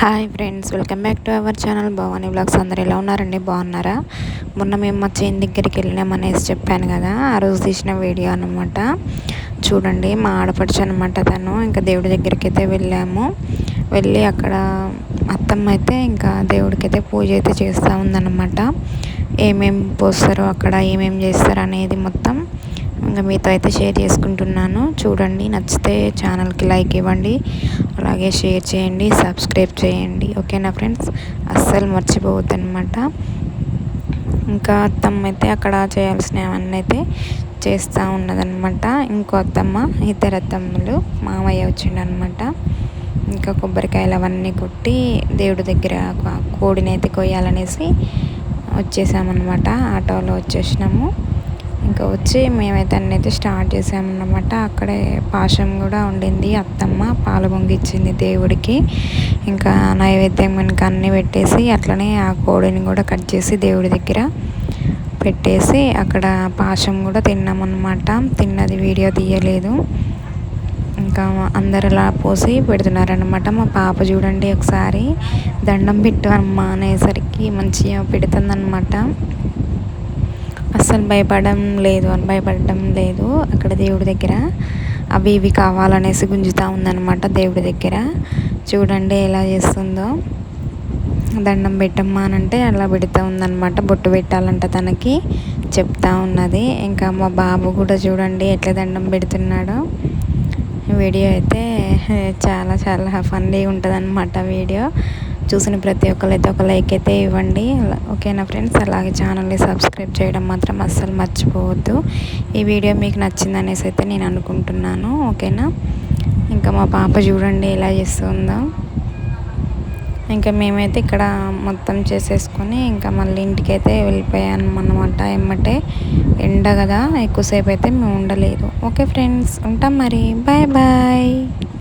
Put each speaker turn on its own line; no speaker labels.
Hi friends welcome back to our channel. Bhavani blogs అందరు ఎలా ఉన్నారండి? బాగున్నారా? మొన్న మేము మా చేన్ దగ్గరికి వెళ్ళినామనేసి చెప్పాను కదా ఆ రోజు తీసిన వీడియో అనమాట చూడండి మా ఆడపడుచు అనమాట తను. ఇంకా దేవుడి దగ్గరికి అయితే వెళ్ళాము. వెళ్ళి అక్కడ అత్తమ్మ అయితే ఇంకా దేవుడికి అయితే పూజ అయితే చేస్తూ ఉందన్నమాట. ఏమేమి పోస్తారో అక్కడ ఏమేమి చేస్తారు అనేది మొత్తం ఇంకా మీతో అయితే షేర్ చేసుకుంటున్నాను. చూడండి నచ్చితే ఛానల్కి లైక్ ఇవ్వండి. అలాగే షేర్ చేయండి సబ్స్క్రైబ్ చేయండి. ఓకేనా ఫ్రెండ్స్? అస్సలు మర్చిపోవద్దు అనమాట ఇంకా అత్తమ్మ అయితే అక్కడ చేయాల్సినవన్నీ అయితే చేస్తూ ఉన్నదనమాట ఇంకో అత్తమ్మ ఇద్దరు అత్తమ్మలు మామయ్య వచ్చిండనమాట ఇంకా కొబ్బరికాయలు అవన్నీ కొట్టి దేవుడి దగ్గర కోడినైతే కొయ్యాలనేసి వచ్చేసామన్నమాట. ఆటోలో వచ్చేసినాము. ఇంకా వచ్చి మేమైతే అన్నైతే స్టార్ట్ చేసామన్నమాట. అక్కడే పాశం కూడా ఉండింది. అత్తమ్మ పాలు పొంగిచ్చింది దేవుడికి. ఇంకా నైవేద్యం కనుక అన్నీ పెట్టేసి అట్లనే ఆ కోడిని కూడా కట్ చేసి దేవుడి దగ్గర పెట్టేసి అక్కడ పాశం కూడా తిన్నామన్నమాట. తిన్నది వీడియో తీయలేదు. ఇంకా అందరు అలా పోసి పెడుతున్నారనమాట మా పాప చూడండి ఒకసారి దండం పెట్టు అమ్మ అనేసరికి మంచిగా పెడుతుందన్నమాట. అస్సలు భయపడడం లేదు అని భయపడడం లేదు. అక్కడ దేవుడి దగ్గర అవి ఇవి కావాలనేసి గుంజుతూ ఉందన్నమాట దేవుడి దగ్గర. చూడండి ఎలా చేస్తుందో. దండం పెట్టమ్మా అని అంటే అలా పెడుతూ ఉందన్నమాట. బొట్టు పెట్టాలంట తనకి. చెప్తా ఉన్నది. ఇంకా మా బాబు కూడా చూడండి ఎట్లా దండం పెడుతున్నాడో. వీడియో అయితే చాలా చాలా ఫన్నీ ఉంటుంది వీడియో. చూసిన ప్రతి ఒక్కరైతే ఒక లైక్ అయితే ఇవ్వండి. ఓకేనా ఫ్రెండ్స్ అలాగే ఛానల్ని సబ్స్క్రైబ్ చేయడం మాత్రం అస్సలు మర్చిపోవద్దు. ఈ వీడియో మీకు నచ్చింది అనేసి అయితే నేను అనుకుంటున్నాను. ఓకేనా? ఇంకా మా పాప చూడండి ఎలా చేస్తుందో. ఇంకా మేమైతే ఇక్కడ మొత్తం చేసేసుకొని ఇంకా మళ్ళీ ఇంటికి అయితే వెళ్ళిపోయాను అన్నమాట ఎమ్మటే. ఎండ కదా ఎక్కువసేపు అయితే మేము ఉండలేదు. ఓకే ఫ్రెండ్స్ ఉంటాం మరి. Bye bye